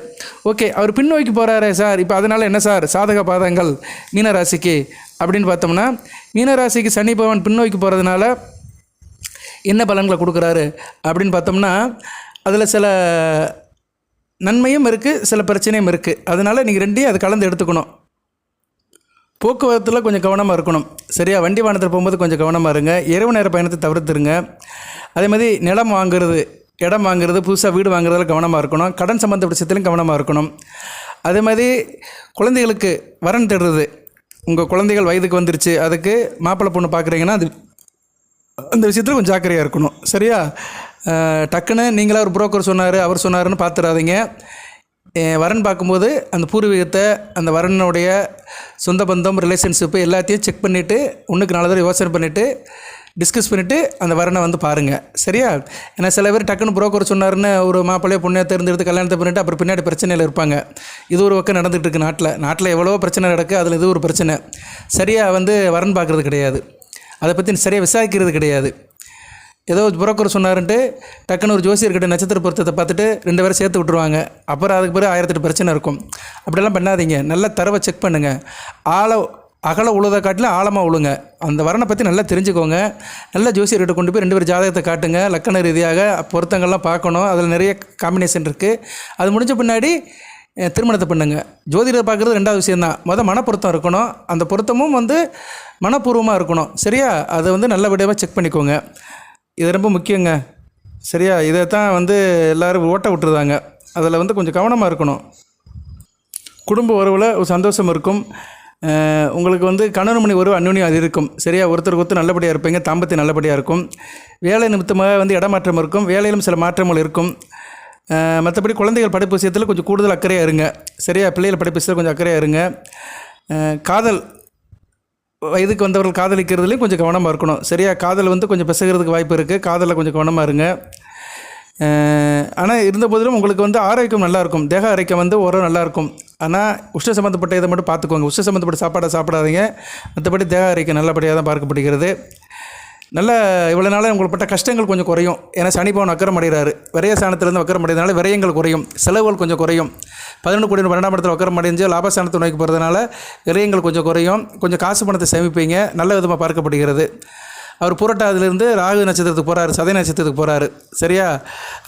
ஓகே அவர் பின்னோக்கி போகிறாரே சார். இப்போ அதனால் என்ன சார்? சாதக பாதங்கள் மீனராசிக்கு அப்படின்னு பார்த்தோம்னா மீனராசிக்கு சனி பகவான் பின்னோக்கி போகிறதுனால என்ன பலன்களை கொடுக்குறாரு அப்படின்னு பார்த்தோம்னா அதில் சில நன்மையும் இருக்குது சில பிரச்சனையும் இருக்குது அதனால் நீங்கள் ரெண்டையும் அது கலந்து எடுத்துக்கணும். போக்குவரத்தில் கொஞ்சம் கவனமாக இருக்கணும். சரியா? வண்டி வாகனத்தில் போகும்போது கொஞ்சம் கவனமாக இருங்க. இரவு நேர பயணத்தை தவிர்த்துருங்க. அதே மாதிரி நிலம் வாங்குறது இடம் வாங்குறது புதுசாக வீடு வாங்குறதுல கவனமாக இருக்கணும். கடன் சம்மந்த விஷயத்துலையும் கவனமாக இருக்கணும். அதே மாதிரி குழந்தைகளுக்கு வரன் தேடுறது. உங்கள் குழந்தைகள் வயதுக்கு வந்துருச்சு அதுக்கு மாப்பிள்ளை பொண்ணு பார்க்குறீங்கன்னா அது அந்த விஷயத்தில் கொஞ்சம் ஜாக்கிரதையாக இருக்கணும். சரியா? டக்குன்னு நீங்களாக ஒரு புரோக்கர் சொன்னார் அவர் சொன்னார்னு பார்த்துடாதீங்க வரன் பார்க்கும்போது அந்த பூர்வீகத்தை அந்த வரனுடைய சொந்த பந்தம் ரிலேஷன்ஷிப்பு எல்லாத்தையும் செக் பண்ணிவிட்டு ஒன்றுக்கு நாலு தடவை யோசனை பண்ணிவிட்டு டிஸ்கஸ் பண்ணிவிட்டு அந்த வரனை வந்து பாருங்கள் சரியா? ஏன்னா சில பேர் டக்குன்னு புரோக்கர் சொன்னாருன்னு ஒரு மாப்பிள்ளையோ பொண்ணையோ தேர்ந்தெடுத்து கல்யாணத்தை பண்ணிவிட்டு அப்புறம் பின்னாடி பிரச்சனையில் இருப்பாங்க. இது ஒரு பக்கம் நடந்துகிட்டு இருக்குது நாட்டில். நாட்டில் எவ்வளவோ பிரச்சனை நடக்கு அதில் இது ஒரு பிரச்சனை. சரியாக வந்து வரன் பார்க்குறது கிடையாது. அதை பற்றி சரியாக விசாரிக்கிறது கிடையாது. ஏதோ புரோக்கர் சொன்னாருன்ட்டு டக்குன்னு ஒரு ஜோசியர்கிட்ட நட்சத்திர பொருத்தத்தை பார்த்துட்டு ரெண்டு பேரும் சேர்த்து விட்ருவாங்க அப்புறம் அதுக்கு பிறகு ஆயிரத்தெட்டு பிரச்சனை இருக்கும். அப்படிலாம் பண்ணாதீங்க. நல்லா தரவை செக் பண்ணுங்கள் ஆளை அகல உழுதை காட்டிலும் ஆழமாக உழுங்க. அந்த வரனை பற்றி நல்லா தெரிஞ்சுக்கோங்க. நல்லா ஜோசியர்கிட்ட கொண்டு போய் ரெண்டு பேர் ஜாதகத்தை காட்டுங்க. லக்கண ரீதியாக பொருத்தங்கள்லாம் பார்க்கணும். அதில் நிறைய காம்பினேஷன் இருக்குது அது முடிஞ்ச பின்னாடி திருமணத்தை பண்ணுங்கள் ஜோதிடர் பார்க்குறது ரெண்டாவது விஷயந்தான் மொதல் மனப்பொருத்தம் இருக்கணும். அந்த பொருத்தமும் வந்து மனப்பூர்வமாக இருக்கணும். சரியா? அதை வந்து நல்லபடியாக செக் பண்ணிக்கோங்க. இது ரொம்ப முக்கியங்க. சரியா? இதை தான் வந்து எல்லோரும் ஓட்ட விட்டுருதாங்க. அதில் வந்து கொஞ்சம் கவனமாக இருக்கணும். குடும்ப உறவில் ஒரு சந்தோஷம் இருக்கும். உங்களுக்கு வந்து கணவன் மணி உறவு அந்யோன்யம் அது இருக்கும். சரியா? ஒருத்தருக்கு ஒருத்தர் நல்லபடியாக இருப்பீங்க. தாம்பத்தி நல்லபடியாக இருக்கும். வேலை நிமித்தமாக வந்து இடமாற்றம் இருக்கும். வேலையிலும் சில மாற்றங்கள் இருக்கும். மற்றபடி குழந்தைகள் படிப்பு விஷயத்தில் கொஞ்சம் கூடுதல் அக்கறையாக இருங்க. சரியா? பிள்ளைகள் படிப்பு விஷயத்தில் கொஞ்சம் அக்கறையாக இருங்க. காதல் வயதுக்கு வந்தவர்கள் காதலிக்கிறதுலேயும் கொஞ்சம் கவனமாக இருக்கணும். சரியா? காதல் வந்து கொஞ்சம் பிசகிறதுக்கு வாய்ப்பு இருக்குது காதலில் கொஞ்சம் கவனமாக இருங்க. ஆனால் இருந்த போதிலும் உங்களுக்கு வந்து ஆரோக்கியம் நல்லாயிருக்கும் தேக ஆரோக்கியம் வந்து உரம் நல்லாயிருக்கும் ஆனால் உஷ்ண சம்மந்தப்பட்ட இதை மட்டும் பார்த்துக்கோங்க. உஷ்ண சம்மந்தப்பட்ட சாப்பாடை சாப்பிடாதீங்க. மற்றபடி தேக ஆரோக்கியம் நல்லபடியாக தான் பார்க்கப்படுகிறது. நல்ல இவ்வளோ நாளாக உங்களுக்கு பட்ட கஷ்டங்கள் கொஞ்சம் குறையும். ஏன்னா சனி அக்கறம் அடைகிறாரு. விரைய ஸ்தானத்துலேருந்து அக்கறம் அடைகிறதுனால விரயங்கள் குறையும். செலவுகள் கொஞ்சம் குறையும். பதினொன்று கோடி பன்னெண்டாம் இடத்துல அக்கறம் அடைஞ்சு லாபஸ்தானத்தை நோக்கி போகிறதுனால விரயங்கள் கொஞ்சம் குறையும். கொஞ்சம் காசு பணத்தை சேமிப்பீங்க. நல்ல விதமாக பார்க்கப்படுகிறது. அவர் புரட்டாதிலிருந்து ராகு நட்சத்திரத்துக்கு போகிறாரு சதய நட்சத்திரத்துக்கு போகிறாரு சரியா?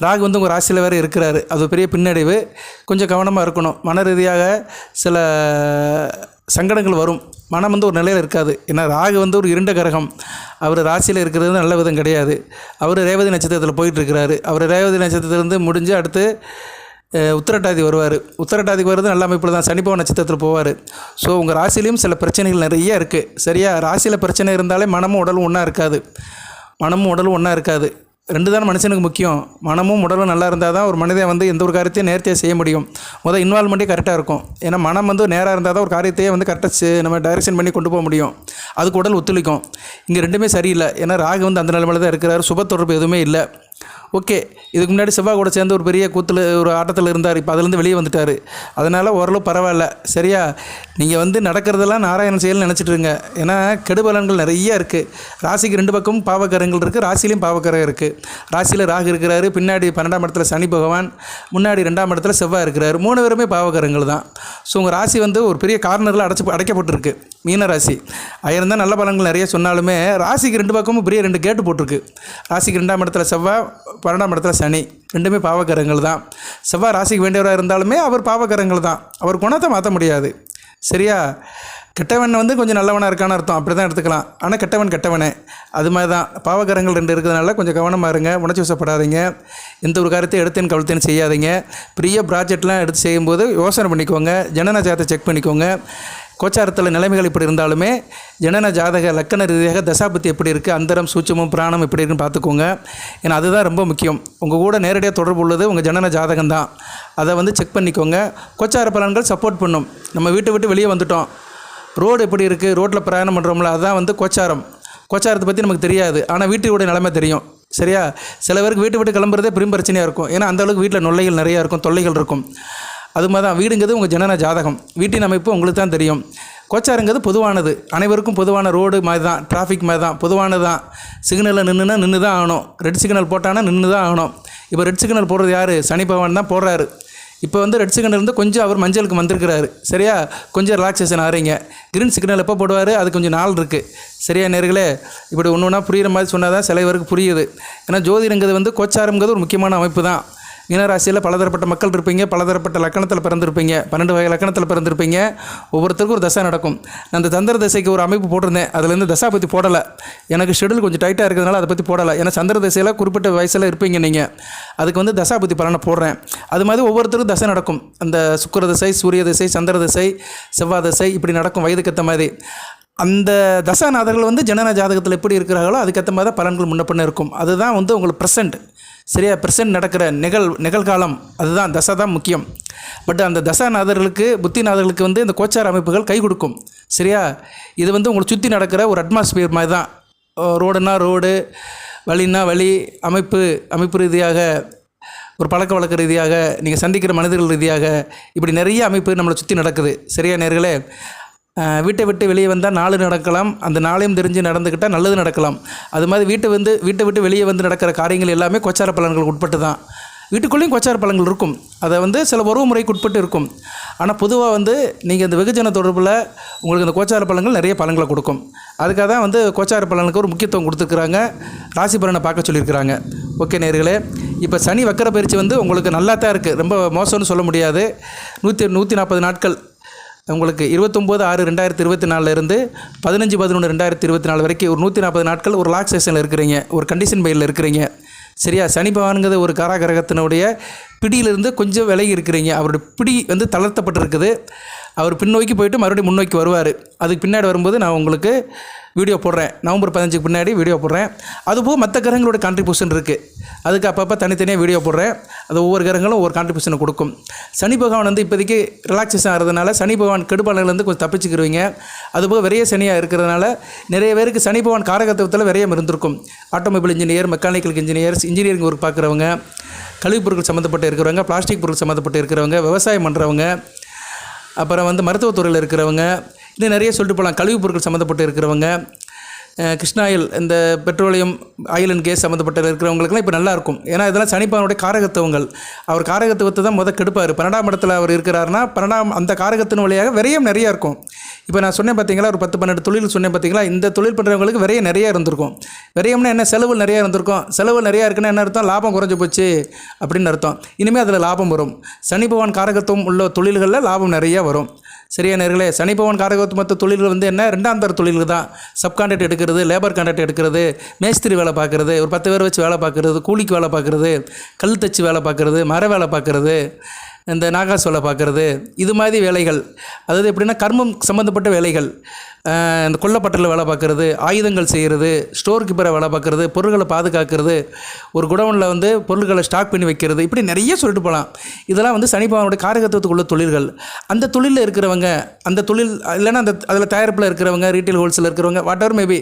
ராகு வந்து உங்கள் ராசியில் வேறு இருக்கிறாரு. அது பெரிய பின்னடைவு. கொஞ்சம் கவனமாக இருக்கணும். மன ரீதியாக சில சங்கடங்கள் வரும். மனம் வந்து ஒரு நிலையில் இருக்காது. ஏன்னா ராகு வந்து ஒரு இருண்ட கிரகம். அவர் ராசியில் இருக்கிறது நல்ல விதம் கிடையாது. அவர் ரேவதி நட்சத்திரத்தில் போயிட்டுருக்கிறாரு. அவர் ரேவதி நட்சத்திரத்திலேருந்து முடிஞ்சு அடுத்து உத்திரட்டாதி வருவார். உத்திரட்டாதிக்கு வருது நல்ல அமைப்பில் தான். சனிப்பவ நட்சத்திரத்தில் போவார். ஸோ உங்கள் ராசிலையும் சில பிரச்சனைகள் நிறைய இருக்குது சரியா? ராசியில் பிரச்சனை இருந்தாலே மனமும் உடலும் ஒன்றா இருக்காது. மனமும் உடலும் ஒன்றா இருக்காது. ரெண்டு தான் மனுஷனுக்கு முக்கியம். மனமும் உடலும் நல்லா இருந்தால் தான் ஒரு மனிதன் வந்து எந்த ஒரு காரியத்தையும் நேர்த்தியாக செய்ய முடியும். முதல் இன்வால்மெண்ட்டே கரெக்டாக இருக்கும். ஏன்னா மனம் வந்து நேராக இருந்தால் தான் ஒரு காரியத்தையே வந்து கரெக்டாக நம்ம டைரெக்ஷன் பண்ணி கொண்டு போக முடியும். அதுக்கு உடல் ஒத்துழைக்கும். இங்கே ரெண்டுமே சரியில்லை. ஏன்னா ராகு வந்து அந்த நிலைமையில தான் இருக்கிறாரு. சுப தொடர்பு எதுவுமே இல்லை. ஓகே இதுக்கு முன்னாடி செவ்வாய் கூட சேர்ந்து ஒரு பெரிய கூத்தில் ஒரு ஆட்டத்தில் இருந்தார் இப்போ அதுலேருந்து வெளியே வந்துட்டார். அதனால் ஓரளவு பரவாயில்ல. சரியா நீங்கள் வந்து நடக்கிறதெல்லாம் நாராயணன் செயல் நினச்சிட்ருங்க ஏன்னா கெடுபலன்கள் நிறைய இருக்குது ராசிக்கு ரெண்டு பக்கமும் பாவக்கரங்கள் இருக்குது ராசிலையும் பாவக்கரம் இருக்குது ராசியில் ராகு இருக்கிறாரு பின்னாடி பன்னெண்டாம் இடத்துல சனி பகவான் முன்னாடி ரெண்டாம் இடத்துல செவ்வாய் இருக்கிறாரு. மூணு பேருமே பாவக்கரங்கள் தான். ஸோ உங்கள் ராசி வந்து ஒரு பெரிய கார்னரில் அடைச்சி அடைக்கப்பட்டிருக்கு. மீன ராசி. ஆயிருந்தால் தான் நல்ல பலன்கள் நிறைய சொன்னாலுமே ராசிக்கு ரெண்டு பக்கமும் பெரிய ரெண்டு கேட்டு போட்டிருக்கு. ராசிக்கு ரெண்டாம் இடத்துல செவ்வாய் பன்னெண்டாம் இடத்துல சனி. ரெண்டுமே பாவக்கரங்கள் தான். செவ்வாய் ராசிக்கு வேண்டியவராக இருந்தாலுமே அவர் பாவக்கரங்கள் தான். அவர் குணத்தை மாற்ற முடியாது. சரியா? கெட்டவன் வந்து கொஞ்சம் நல்லவனாக இருக்கான்னு அர்த்தம். அப்படி தான் எடுத்துக்கலாம். ஆனால் கெட்டவன் கெட்டவனே. அது மாதிரி தான் பாவகரங்கள் ரெண்டு இருக்கிறதுனால கொஞ்சம் கவனமாக இருங்க. உணர்ச்சி வசப்படாதீங்க. எந்த ஒரு காரியத்தை எடுத்தேன் கழுத்தேன்னு செய்யாதீங்க. பெரிய ப்ராஜெக்ட்லாம் எடுத்து செய்யும்போது யோசனை பண்ணிக்கோங்க. ஜனநாயகத்தை செக் பண்ணிக்கோங்க. கோச்சாரத்தில் நிலைமைகள் இப்படி இருந்தாலுமே ஜனன ஜாதக லக்கண ரீதியாக தசாபத்தி எப்படி இருக்குது அந்தரம் சூட்சமும் பிராணம் எப்படி இருக்குன்னு பார்த்துக்கோங்க. ஏன்னா அதுதான் ரொம்ப முக்கியம். உங்கள் கூட நேரடியாக தொடர்பு உள்ளது உங்கள் ஜனன ஜாதகம் தான். அதை வந்து செக் பண்ணிக்கோங்க. கோச்சார பலன்கள் சப்போர்ட் பண்ணும். நம்ம வீட்டை விட்டு வெளியே வந்துட்டோம். ரோடு எப்படி இருக்குது ரோட்டில் பிரயாணம் பண்ணுறோம்ல அதுதான் வந்து கோச்சாரம். கோச்சாரத்தை பற்றி நமக்கு தெரியாது. ஆனால் வீட்டுடைய நிலைமை தெரியும். சரியா? சில பேருக்கு வீட்டு விட்டு கிளம்புறதே பெரும் பிரச்சனையாக இருக்கும். ஏன்னா அந்த அளவுக்கு வீட்டில் நொல்லைகள் நிறையா இருக்கும் தொல்லைகள் இருக்கும். அது மாதிரி தான் வீடுங்கிறது உங்கள் ஜனன ஜாதகம். வீட்டின் அமைப்பு உங்களுக்கு தான் தெரியும். கோச்சாருங்கிறது பொதுவானது. அனைவருக்கும் பொதுவான ரோடு மாதிரி தான் டிராஃபிக் மாதிரி தான் பொதுவானது தான் சிக்னலில் நின்றுனா நின்று தான் ஆகணும். ரெட் சிக்னல் போட்டானா நின்று தான் ஆகணும். இப்போ ரெட் சிக்னல் போடுறது யார்? சனி பகவான் தான் போடுறாரு. இப்போ வந்து ரெட் சிக்னல் இருந்து கொஞ்சம் அவர் மஞ்சளுக்கு வந்திருக்கிறாரு. சரியா? கொஞ்சம் ரிலாக்ஸேஷன் ஆகிறீங்க க்ரீன் சிக்னல் எப்போ போடுவார்? அது கொஞ்சம் நாள் இருக்குது சரியா நேர்களே? இப்படி ஒன்று ஒன்றா புரிகிற மாதிரி சொன்னால் தான் சில பேருக்கு புரியுது. ஏன்னா ஜோதிடங்கிறது வந்து கோச்சாரங்கிறது ஒரு முக்கியமான அமைப்பு தான் மீனராசியில் பலதரப்பட்ட மக்கள் இருப்பீங்க பலதரப்பட்ட லக்கணத்தில் பிறந்திருப்பீங்க. பன்னெண்டு வகை லக்கணத்தில் பிறந்திருப்பீங்க. ஒவ்வொருத்தருக்கும் ஒரு தசை நடக்கும். அந்த தந்திர தசைக்கு ஒரு அமைப்பு போட்டிருந்தேன். அதுலேருந்து தசா பற்றி போடலை. எனக்கு ஷெடியூல் கொஞ்சம் டைட்டாக இருக்கிறதுனால அதை பற்றி போடலை. ஏன்னா சந்திர தசையில் குறிப்பிட்ட வயசில் இருப்பீங்க நீங்கள் அதுக்கு வந்து தசா பற்றி பலனை போடுறேன். அது மாதிரி ஒவ்வொருத்தருக்கும் தசை நடக்கும். அந்த சுக்கிர தசை சூரிய தசை சந்திர தசை செவ்வாய் தசை இப்படி நடக்கும். வயதுக்கேற்ற மாதிரி. அந்த தசாநாதர்கள் வந்து ஜனன ஜாதகத்தில் எப்படி இருக்கிறார்களோ அதுக்கேற்ற மாதிரி தான் பலன்கள் முன்ன இருக்கும். அதுதான் வந்து உங்களுக்கு ப்ரெசண்ட் சரியா? ப்ரெசன்ட் நடக்கிற நிகழ் நிகழ்காலம் அதுதான் தசை தான் முக்கியம். பட் அந்த தசாநாதர்களுக்கு புத்திநாதர்களுக்கு வந்து இந்த கோச்சார அமைப்புகள் கை கொடுக்கும். சரியா? இது வந்து உங்களை சுற்றி நடக்கிற ஒரு அட்மாஸ்பியர் மாதிரி தான். ரோடுனா ரோடு வழின்னா வழி அமைப்பு அமைப்பு ரீதியாக ஒரு பழக்க வழக்க ரீதியாக நீங்கள் சந்திக்கிற மனிதர்கள் ரீதியாக இப்படி நிறைய அமைப்பு நம்மளை சுற்றி நடக்குது. சரியா நேர்களே? வீட்டை விட்டு வெளியே வந்தால் நாலு நடக்கலாம். அந்த நாளையும் தெரிஞ்சு நடந்துக்கிட்டால் நல்லது நடக்கலாம். அது மாதிரி வீட்டை வந்து வீட்டை விட்டு வெளியே வந்து நடக்கிற காரியங்கள் எல்லாமே கொச்சார பலன்களுக்கு உட்பட்டு தான். வீட்டுக்குள்ளேயும் கொச்சார பலன்கள் இருக்கும். அதை வந்து சில உறவு முறைக்கு உட்பட்டு இருக்கும். ஆனால் பொதுவாக வந்து நீங்கள் இந்த வெகுஜன தொடர்பில் உங்களுக்கு இந்த கோச்சார பலன்கள் நிறைய பலன்களை கொடுக்கும். அதுக்காக தான் வந்து கோச்சார பலனுக்கு ஒரு முக்கியத்துவம் கொடுத்துருக்குறாங்க. ராசி பலனை பார்க்க சொல்லியிருக்கிறாங்க. ஓகே நேர்களே இப்போ சனி வக்கர பயிற்சி வந்து உங்களுக்கு நல்லா தான் இருக்குது ரொம்ப மோசம்னு சொல்ல முடியாது. நூற்றி நூற்றி நாற்பது நாட்கள் உங்களுக்கு இருபத்தொம்போது ஆறு ரெண்டாயிரத்தி இருபத்தி நாலுலேருந்து பதினஞ்சு பதினொன்று ரெண்டாயிரத்தி இருபத்தி நாலு வரைக்கும் ஒரு நூற்றி நாற்பது நாட்கள் ஒரு லாக்ஸேஷனில் இருக்கிறீங்க. ஒரு கண்டிஷன் பையில் இருக்கிறீங்க. சரியா? சனி பகவானுங்கிறது ஒரு காராகிரகத்தினுடைய பிடியிலிருந்து கொஞ்சம் விலகி இருக்கிறீங்க. அவருடைய பிடி வந்து தளர்த்தப்பட்டிருக்குது. அவர் பின்னோக்கி போயிட்டு மறுபடியும் முன்னோக்கி வருவார். அதுக்கு பின்னாடி வரும்போது நான் உங்களுக்கு வீடியோ போடுறேன். நவம்பர் பதினஞ்சுக்கு பின்னாடி வீடியோ போடுறேன். அதுபோக மற்ற கிரகங்களோட கான்ட்ரிபியூஷன் இருக்குது அதுக்கு அப்பப்போ தனித்தனியாக வீடியோ போடுறேன். அது ஒவ்வொரு கிரகங்களும் ஒவ்வொரு கான்ட்ரிபியூஷனை கொடுக்கும். சனி பகவான் வந்து இப்போதைக்கு ரிலாக்ஸேஷன் ஆகிறதுனால சனி பகவான் கெடுபாலன்லேருந்து கொஞ்சம் தப்பிச்சுக்கிருவீங்க. அதுபோக விரைய சனியாக இருக்கிறதுனால நிறைய பேருக்கு சனி பகவான் காரகத்துவத்தில் விரயம் இருந்திருக்கும். Automobile engineer mechanical engineers engineering work பார்க்குறவங்க கழிவுப்பொருட்கள் பொருட்கள் சம்மந்தப்பட்டு இருக்கிறவங்க பிளாஸ்டிக் பொருள் சம்மந்தப்பட்டு இருக்கிறவங்க விவசாயம் பண்ணுறவங்க அப்புறம் வந்து மருத்துவத்துறையில் இருக்கிறவங்க இன்னும் நிறைய சொல்லிட்டு போகலாம் கழிவுப் பொருட்கள் சம்மந்தப்பட்டு இருக்கிறவங்க கிருஷ்ணாயில் இந்த பெட்ரோலியம் ஆயில் அண்ட் கேஸ் சம்மந்தப்பட்ட இருக்கிறவங்களுக்குலாம் இப்போ நல்லாயிருக்கும் ஏன்னா இதெல்லாம் சனிப்பானுடைய காரகத்துவங்கள். அவர் காரகத்துவத்தை தான் முத கெடுப்பார். பன்னெண்டாம் இடத்துல அவர் இருக்கிறாருன்னா பன்னெண்டாம் அந்த காரகத்தின் வழியாக விரயம் நிறையா இருக்கும். இப்போ நான் சொன்னேன் பார்த்தீங்களா ஒரு பத்து பன்னெண்டு தொழில் சொன்னேன் பார்த்தீங்களா இந்த தொழில் பண்ணுறவங்களுக்கு விரயம் நிறைய இருந்திருக்கும். விரயம்னா என்ன? செலவு நிறையா இருந்திருக்கும். செலவு நிறையா இருக்குன்னா என்ன அர்த்தம்? லாபம் குறைஞ்சு போச்சு அப்படின்னு அர்த்தம். இனிமேல் அதில் லாபம் வரும். சனி பகவான் காரகத்துவம் உள்ள தொழில்களில் லாபம் நிறைய வரும். சரியா நேர்களே சனிப்பவன் காரகத்து மற்ற தொழில்கள் வந்து என்ன? ரெண்டாம் தர தொழில்கள் தான். சப்கான்ட்ராக்ட் எடுக்கிறது லேபர் கான்ட்ராக்ட் எடுக்கிறது மேஸ்திரி வேலை பார்க்குறது ஒரு பத்து பேர் வச்சு வேலை பார்க்குறது கூலிக்கு வேலை பார்க்குறது கல் தச்சு வேலை பார்க்குறது மர வேலை பார்க்குறது. இந்த நாகாஸ் பார்க்குறது இது மாதிரி வேலைகள் அதாவது எப்படின்னா கர்மம் சம்மந்தப்பட்ட வேலைகள் இந்த கொல்லப்பட்டல வேலை பார்க்குறது ஆயுதங்கள் செய்கிறது ஸ்டோர் கீப்பரை வேலை பார்க்குறது பொருட்களை பாதுகாக்கிறது ஒரு குடவுனில் வந்து பொருட்களை ஸ்டாக் பண்ணி வைக்கிறது இப்படி நிறைய சொல்லிட்டு போகலாம். இதெல்லாம் வந்து சனிபவனுடைய காரகத்துவத்துக்குள்ள தொழில்கள். அந்த தொழிலில் இருக்கிறவங்க அந்த தொழில் இல்லைன்னா அந்த அதில் தயாரிப்பில் இருக்கிறவங்க ரீட்டைல் ஹோல்சேல் இருக்கிறவங்க வாட் எவர் மேபி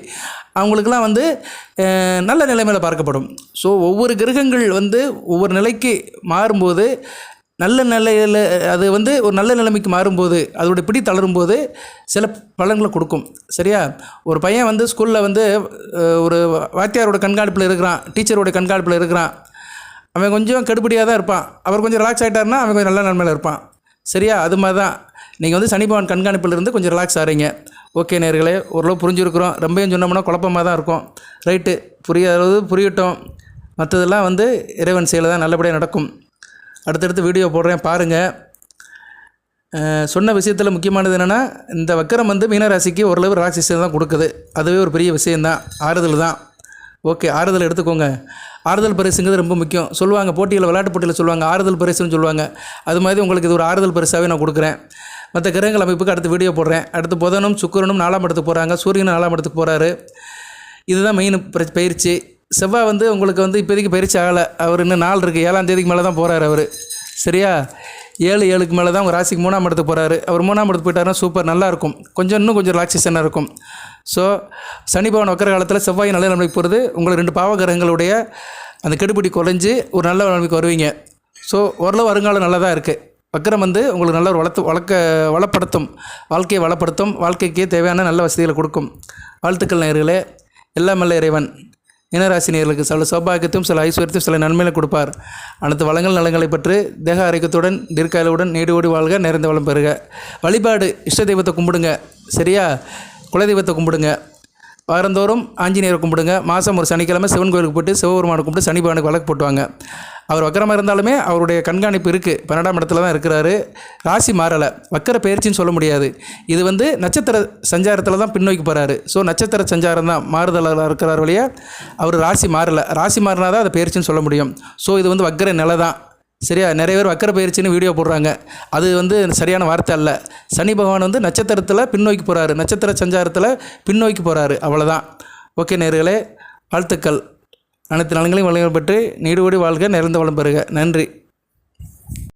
அவங்களுக்கெல்லாம் வந்து நல்ல நிலைமையில் பார்க்கப்படும். ஸோ ஒவ்வொரு கிரகங்கள் வந்து ஒவ்வொரு நிலைக்கு மாறும்போது நல்ல நிலையில் அது வந்து ஒரு நல்ல நிலைமைக்கு மாறும்போது அதோடைய பிடி தளரும்போது சில பலன்களை கொடுக்கும். சரியா? ஒரு பையன் வந்து ஸ்கூலில் வந்து ஒரு வாத்தியாரோட கண்காணிப்பில் இருக்கிறான் டீச்சரோட கண்காணிப்பில் இருக்கிறான். அவன் கொஞ்சம் கெடுபடியாக தான் இருப்பான். அவர் கொஞ்சம் ரிலாக்ஸ் ஆகிட்டாருன்னா அவன் கொஞ்சம் நல்ல நன்மையில் இருப்பான். சரியா? அது மாதிரி தான். நீங்கள் வந்து சனி பகவான் கண்காணிப்பில் இருந்து கொஞ்சம் ரிலாக்ஸ் ஆகிறீங்க ஓகே நேர்களே ஓரளவு புரிஞ்சுருக்குறோம். ரொம்பவும் சொன்னோம்னா குழப்பமாக தான் இருக்கும். ரைட்டு புரிய புரியட்டும். மற்றதெல்லாம் வந்து இறைவன் செயல தான் நல்லபடியாக நடக்கும். அடுத்தடுத்து வீடியோ போடுறேன் பாருங்கள் சொன்ன விஷயத்தில் முக்கியமானது என்னென்னா இந்த வக்கரம் வந்து மீனராசிக்கு ஓரளவு ராசிசம் தான் கொடுக்குது. அதுவே ஒரு பெரிய விஷயந்தான் ஆறுதல் தான். ஓகே ஆறுதல் எடுத்துக்கோங்க. ஆறுதல் பரிசுங்கிறது ரொம்ப முக்கியம். சொல்லுவாங்க போட்டியில் விளையாட்டு போட்டியில் சொல்லுவாங்க ஆறுதல் பரிசுன்னு சொல்லுவாங்க. அது மாதிரி உங்களுக்கு இது ஒரு ஆறுதல் பரிசாகவே நான் கொடுக்குறேன். மற்ற கிரகங்கள் அமைப்புக்கு அடுத்து வீடியோ போடுறேன். அடுத்து புதனும் சுக்கிரனும் நாலாம் இடத்துக்கு போகிறாங்க சூரியனும் நாலாம் இடத்துக்கு போகிறாரு இதுதான் மெயின் பயிற்சி. செவ்வாய் வந்து உங்களுக்கு வந்து இப்போதைக்கு பயிற்சி ஆகலை. அவர் இன்னும் நாள் இருக்குது ஏழாம் தேதிக்கு மேலே தான் போகிறாரு அவர். சரியா? ஏழு ஏழுக்கு மேலே தான் உங்கள் ராசிக்கு மூணாம் இடத்துக்கு போகிறாரு அவர் மூணாம் இடத்துக்கு போயிட்டாருன்னா சூப்பர் நல்லா இருக்கும். கொஞ்சம் இன்னும் கொஞ்சம் ரிலாக்ஸேஷனாக இருக்கும். ஸோ சனி பவன் வக்கர காலத்தில் செவ்வாய் நல்ல நிலைமைக்கு போகிறது உங்களுக்கு ரெண்டு பாவகிரகங்களுடைய அந்த கெடுபிடி குறைஞ்சி ஒரு நல்ல நிலைமைக்கு வருவீங்க. ஸோ ஓரளவு வருங்காலம் நல்லா தான் இருக்குது வக்கரம் வந்து உங்களுக்கு நல்ல ஒரு வளர்த்து வளர்க்க வளப்படுத்தும். வாழ்க்கையை வளப்படுத்தும். வாழ்க்கைக்கே தேவையான நல்ல வசதிகளை கொடுக்கும். வாழ்த்துக்கள் நேர்களே எல்லாம் நல்ல இறைவன். இனராசினியர்களுக்கு சில சௌபாகியத்தையும் சில ஐஸ்வர்யத்தையும் சில நன்மைகளை கொடுப்பார். அனைத்து வளங்கள் நலங்களை பற்றி தேக ஆரோக்கியத்துடன் தீர்க்காயலுடன் நீடு ஓடி வாழ்க நிறைந்த வளம் பெறுக. வழிபாடு இஷ்ட தெய்வத்தை கும்பிடுங்க. சரியா? குலதெய்வத்தை கும்பிடுங்க. வாரந்தோறும் ஆஞ்சநேயர் கும்பிடுங்க. மாதம் ஒரு சனிக்கிழமை சிவன் கோயிலுக்கு போயிட்டு சிவபெருமானை கும்பிட்டு சனி பகவானுக்கு வழக்கு போட்டுவாங்க. அவர் வக்கரமாக இருந்தாலுமே அவருடைய கண்காணிப்பு இருக்குது பன்னெண்டாம் இடத்துல தான் இருக்கிறாரு. ராசி மாறலை. வக்கர பயிற்சின்னு சொல்ல முடியாது. இது வந்து நட்சத்திர சஞ்சாரத்தில் தான் பின்னோக்கி போகிறாரு ஸோ நட்சத்திர சஞ்சாரம் தான் மாறுதலாக இருக்கிறார் வழியாக அவர் ராசி மாறலை. ராசி மாறினா தான் அதை பயிற்சின்னு சொல்ல முடியும். ஸோ இது வந்து வக்கர நிலை தான் சரியா? நிறைய பேர் வக்கர பயிற்சின்னு வீடியோ போடுறாங்க. அது வந்து சரியான வார்த்தை அல்ல. சனி பகவான் வந்து நட்சத்திரத்தில் பின்னோக்கி போகிறாரு நட்சத்திர சஞ்சாரத்தில் பின்னோக்கி போகிறாரு அவ்வளோதான் ஓகே நேர்களே வாழ்த்துக்கள். அனைத்து நலன்களையும் வழங்கப்பட்டு நீடுபடி வாழ்க நிறைந்த வளம் பெறுக. நன்றி.